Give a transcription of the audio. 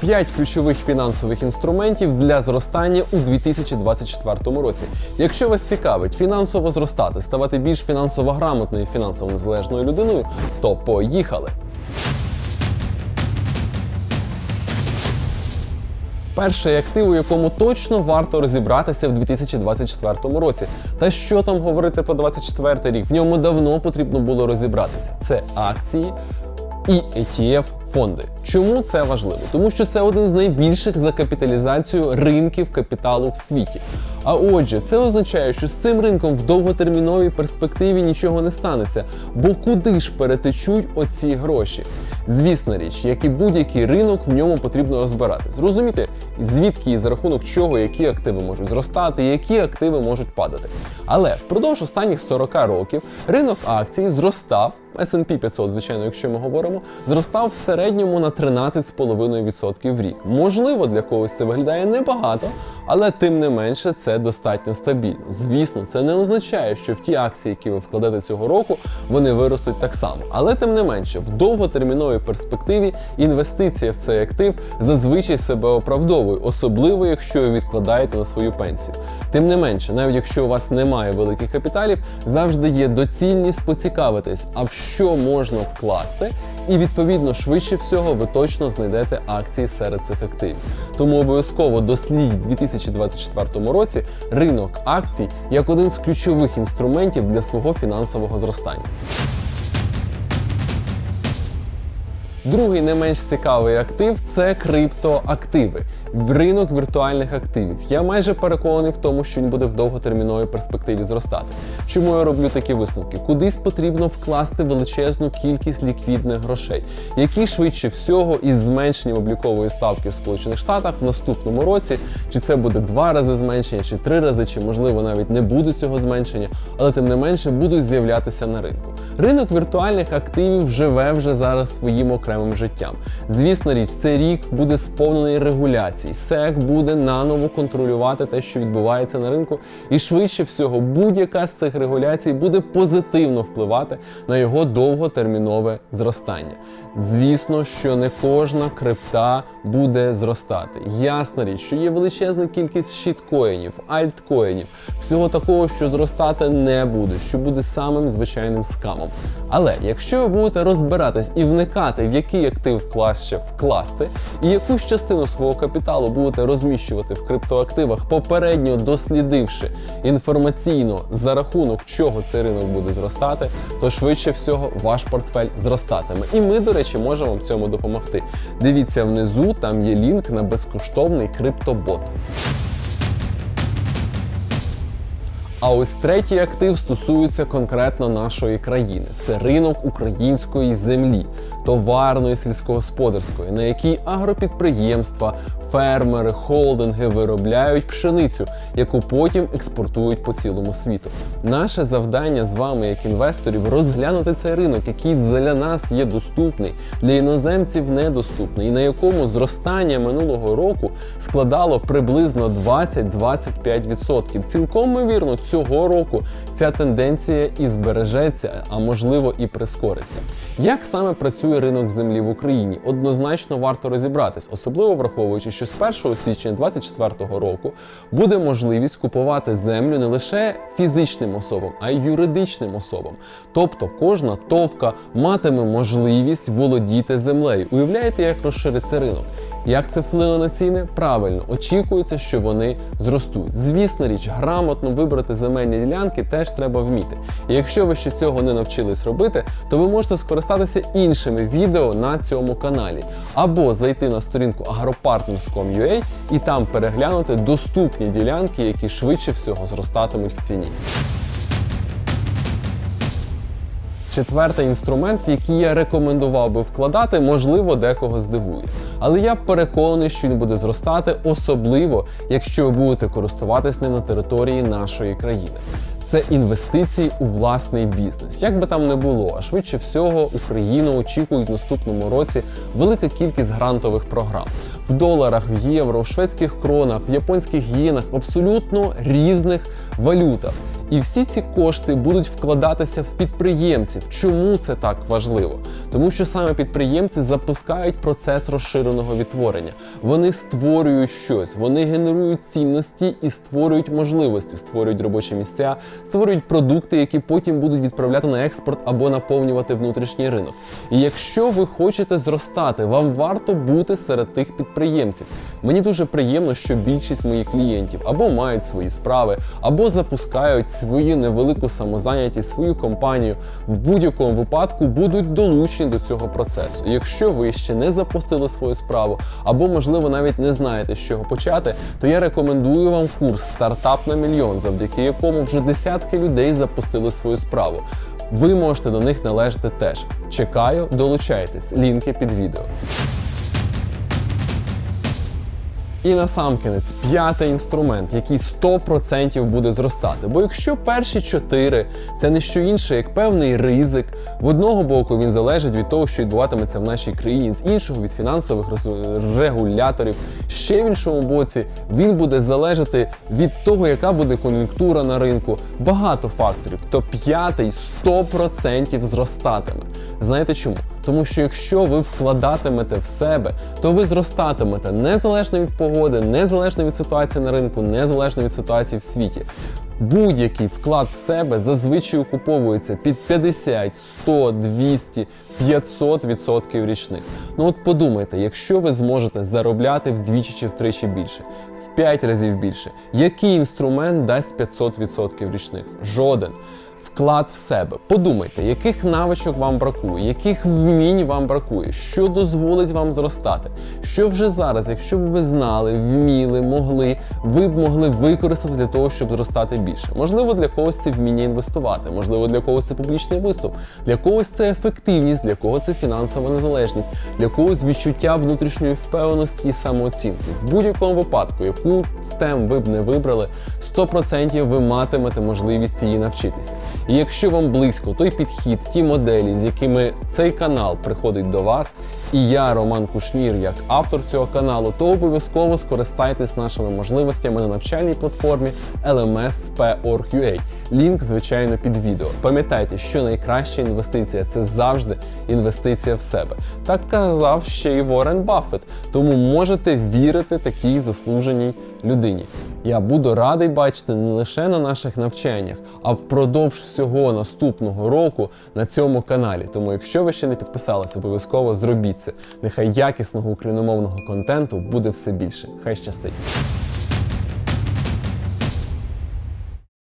5 ключових фінансових інструментів для зростання у 2024 році. Якщо вас цікавить фінансово зростати, ставати більш фінансово грамотною, і фінансово незалежною людиною, то поїхали. Перший актив, у якому точно варто розібратися в 2024 році. Та що там говорити про 2024 рік? В ньому давно потрібно було розібратися. Це акції і ETF фонди. Чому це важливо? Тому що це один з найбільших за капіталізацію ринків капіталу в світі. А отже, це означає, що з цим ринком в довготерміновій перспективі нічого не станеться. Бо куди ж перетечуть оці гроші? Звісна річ, як і будь-який ринок, в ньому потрібно розбиратись. Зрозуміти, звідки і за рахунок чого які активи можуть зростати, які активи можуть падати. Але впродовж останніх 40 років ринок акцій зростав. S&P 500, звичайно, якщо ми говоримо, зростав в середньому на 13,5% в рік. Можливо, для когось це виглядає небагато, але тим не менше це достатньо стабільно. Звісно, це не означає, що в ті акції, які ви вкладете цього року, вони виростуть так само. Але тим не менше, в довготерміновій перспективі інвестиція в цей актив зазвичай себе оправдовує, особливо якщо ви відкладаєте на свою пенсію. Тим не менше, навіть якщо у вас немає великих капіталів, завжди є доцільність поцікавитись, а в що можна вкласти, і відповідно швидше всього ви точно знайдете акції серед цих активів. Тому обов'язково дослідь у 2024 році ринок акцій як один з ключових інструментів для свого фінансового зростання. Другий не менш цікавий актив це криптоактиви. Ринок віртуальних активів. Я майже переконаний в тому, що він буде в довготерміновій перспективі зростати. Чому я роблю такі висновки? Кудись потрібно вкласти величезну кількість ліквідних грошей, які швидше всього із зменшенням облікової ставки в Сполучених Штатах в наступному році, чи це буде два рази зменшення, чи три рази, чи можливо навіть не буде цього зменшення, але тим не менше будуть з'являтися на ринку. Ринок віртуальних активів живе вже зараз своїм окремим життям. Звісна річ, цей рік буде сповнений регуляцій. СЕК буде наново контролювати те, що відбувається на ринку, і швидше всього будь-яка з цих регуляцій буде позитивно впливати на його довготермінове зростання. Звісно, що не кожна крипта буде зростати. Ясна річ, що є величезна кількість щіткоїнів, альткоїнів, всього такого, що зростати не буде, що буде самим звичайним скамом. Але якщо ви будете розбиратись і вникати, в який актив вклаще вкласти, і якусь частину свого капіталу будете розміщувати в криптоактивах, попередньо дослідивши інформаційно за рахунок чого цей ринок буде зростати, то швидше всього ваш портфель зростатиме. І ми, до речі, можемо в цьому допомогти. Дивіться внизу, там є лінк на безкоштовний криптобот. А ось третій актив стосується конкретно нашої країни. Це ринок української землі, товарної сільськогосподарської, на якій агропідприємства, фермери, холдинги виробляють пшеницю, яку потім експортують по цілому світу. Наше завдання з вами, як інвесторів, розглянути цей ринок, який для нас є доступний, для іноземців недоступний, і на якому зростання минулого року складало приблизно 20-25%. Цілком ймовірно, цього року ця тенденція і збережеться, а можливо і прискориться. Як саме працює ринок землі в Україні? Однозначно варто розібратись, особливо враховуючи, що з 1 січня 2024 року буде можливість купувати землю не лише фізичним особам, а й юридичним особам. Тобто кожна товка матиме можливість володіти землею. Уявляєте, як розшириться ринок? Як це вплине на ціни? Правильно, очікується, що вони зростуть. Звісна річ, грамотно вибрати земельні ділянки теж треба вміти. І якщо ви ще цього не навчились робити, то ви можете скористатися іншими відео на цьому каналі, або зайти на сторінку agropartners.com.ua і там переглянути доступні ділянки, які швидше всього зростатимуть в ціні. Четвертий інструмент, в який я рекомендував би вкладати, можливо, декого здивує. Але я переконаний, що він буде зростати, особливо якщо ви будете користуватись ним на території нашої країни. Це інвестиції у власний бізнес. Як би там не було, а швидше всього Україну очікують в наступному році велика кількість грантових програм в доларах, в євро, в шведських кронах, в японських єнах, абсолютно різних валютах. І всі ці кошти будуть вкладатися в підприємців. Чому це так важливо? Тому що саме підприємці запускають процес розширеного відтворення. Вони створюють щось, вони генерують цінності і створюють можливості, створюють робочі місця, створюють продукти, які потім будуть відправляти на експорт або наповнювати внутрішній ринок. І якщо ви хочете зростати, вам варто бути серед тих підприємців. Мені дуже приємно, що більшість моїх клієнтів або мають свої справи, або запускають свою невелику самозайнятість, свою компанію. В будь-якому випадку будуть долучені до цього процесу. Якщо ви ще не запустили свою справу, або можливо навіть не знаєте, з чого почати, то я рекомендую вам курс Стартап на мільйон, завдяки якому вже десятки людей запустили свою справу. Ви можете до них належати теж. Чекаю, долучайтесь. Лінки під відео. І насамкінець, п'ятий інструмент, який 100% буде зростати. Бо якщо перші чотири це не що інше, як певний ризик, в одного боку він залежить від того, що відбуватиметься в нашій країні, з іншого від фінансових регуляторів. Ще в іншому боці він буде залежати від того, яка буде кон'юнктура на ринку. Багато факторів. То п'ятий 100% зростатиме. Знаєте чому? Тому що якщо ви вкладатимете в себе, то ви зростатимете незалежно від погоди, незалежно від ситуації на ринку, незалежно від ситуації в світі. Будь-який вклад в себе зазвичай окуповується під 50, 100, 200, 500 відсотків річних. Ну от подумайте, якщо ви зможете заробляти вдвічі чи втричі більше, в 5 разів більше, який інструмент дасть 500 відсотків річних? Жоден вклад в себе. Подумайте, яких навичок вам бракує, яких вмінь вам бракує, що дозволить вам зростати. Що вже зараз, якщо б ви знали, вміли, могли, ви б могли використати для того, щоб зростати більше. Можливо, для когось це вміння інвестувати, можливо, для когось це публічний виступ, для когось це ефективність, для кого це фінансова незалежність, для когось відчуття внутрішньої впевненості і самооцінки. В будь-якому випадку, яку STEM ви б не вибрали, 100% ви матимете можливість її навчитися. І якщо вам близько той підхід, ті моделі, з якими цей канал приходить до вас, і я, Роман Кушнір, як автор цього каналу, то обов'язково скористайтесь нашими можливостями на навчальній платформі LMS.P.org.ua. Лінк, звичайно, під відео. Пам'ятайте, що найкраща інвестиція це завжди інвестиція в себе. Так казав ще й Ворен Баффет. Тому можете вірити такій заслуженій людині. Я буду радий бачити не лише на наших навчаннях, а впродовж всього наступного року на цьому каналі. Тому, якщо ви ще не підписались, обов'язково зробіть це. Нехай якісного україномовного контенту буде все більше. Хай щастить!